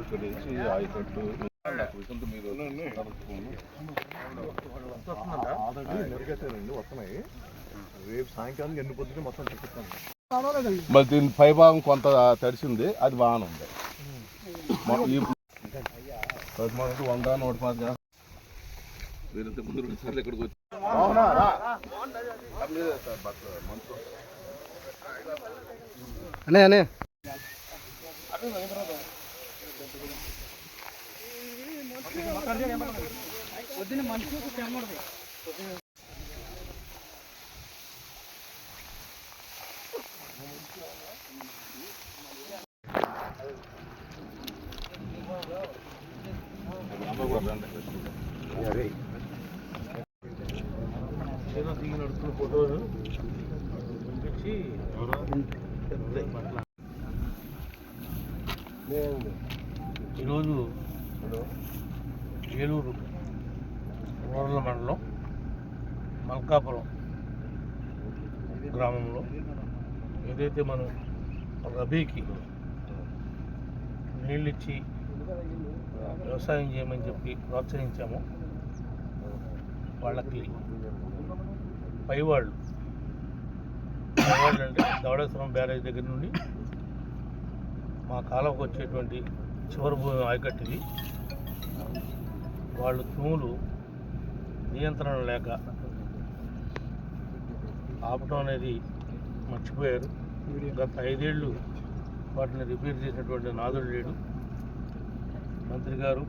ఇక్కడ నుంచి ఆయకట్టు వస్తున్నాయి రేపు సాయంకాలం ఎన్ని పొద్దున మొత్తం చెప్తాను మరి దీని పైభాగం కొంత తడిసింది అది బాగానే ఉంది. వంద నూట పది వీరింత ముందు రెండు సార్లు ఎక్కడికి వచ్చి అనే అనే ఈరోజు ఏలూరు రూరల్ మండలం మల్కాపురం గ్రామంలో ఏదైతే మనం రబీకి నీళ్ళిచ్చి వ్యవసాయం చేయమని చెప్పి ప్రోత్సహించామో వాళ్ళకి పైవాళ్ళు. పైవాళ్ళు అంటే దవడేశ్వరం బ్యారేజ్ దగ్గర నుండి మా కాలంకి వచ్చేటువంటి చివరి భూమి ఆయకట్టుది. వాళ్ళు తూములు నియంత్రణ లేక ఆపటం అనేది మర్చిపోయారు. గత ఐదేళ్ళు వాటిని రిపేర్ చేసినటువంటి నాదుడు లేడు. మంత్రి గారు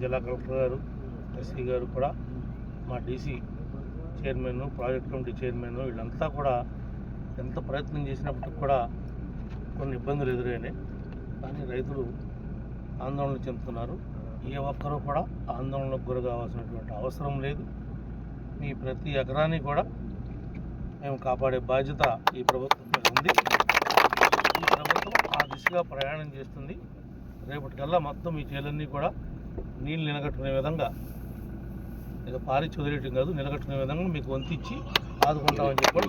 జిల్లా కలెక్టర్ గారు ఎస్సీ గారు కూడా మా DC chairman project committee chairman వీళ్ళంతా కూడా ఎంత ప్రయత్నం చేసినప్పటికి కూడా కొన్ని ఇబ్బందులు ఎదురైనాయి. కానీ రైతులు ఆందోళన చెందుతున్నారు. ఏ ఒక్కరూ కూడా ఆందోళనకు గురి కావాల్సినటువంటి అవసరం లేదు. మీ ప్రతి ఎకరాన్ని కూడా మేము కాపాడే బాధ్యత ఈ ప్రభుత్వం మీద ఉంది. ఈ ప్రభుత్వం ఆ దిశగా ప్రయాణం చేస్తుంది. రేపటికల్లా మొత్తం ఈ చేలన్నీ కూడా నీళ్ళు నిలగట్టుకునే విధంగా ఇక పారి చదివేయటం కాదు నిలగట్టుకునే విధంగా మీకు వంతిచ్చి ఆదుకుంటామని చెప్పి.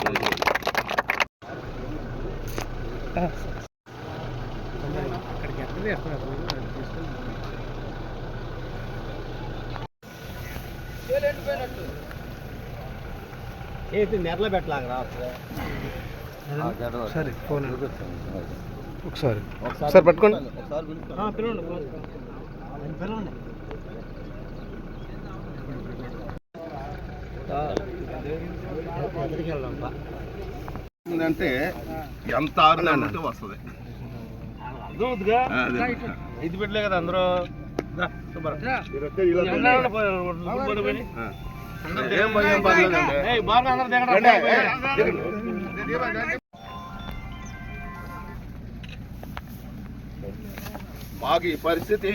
నెరలో పెట్టలాగా సరే ఫోన్ ఒకసారి. ఒకసారి పట్టుకోండి. అంటే ఎంత ఆరుదంటే వస్తుంది. ఐదు బిడ్డలే కదా అందరూ. ఏం భయం పర్లేదండి. మాకు ఈ పరిస్థితి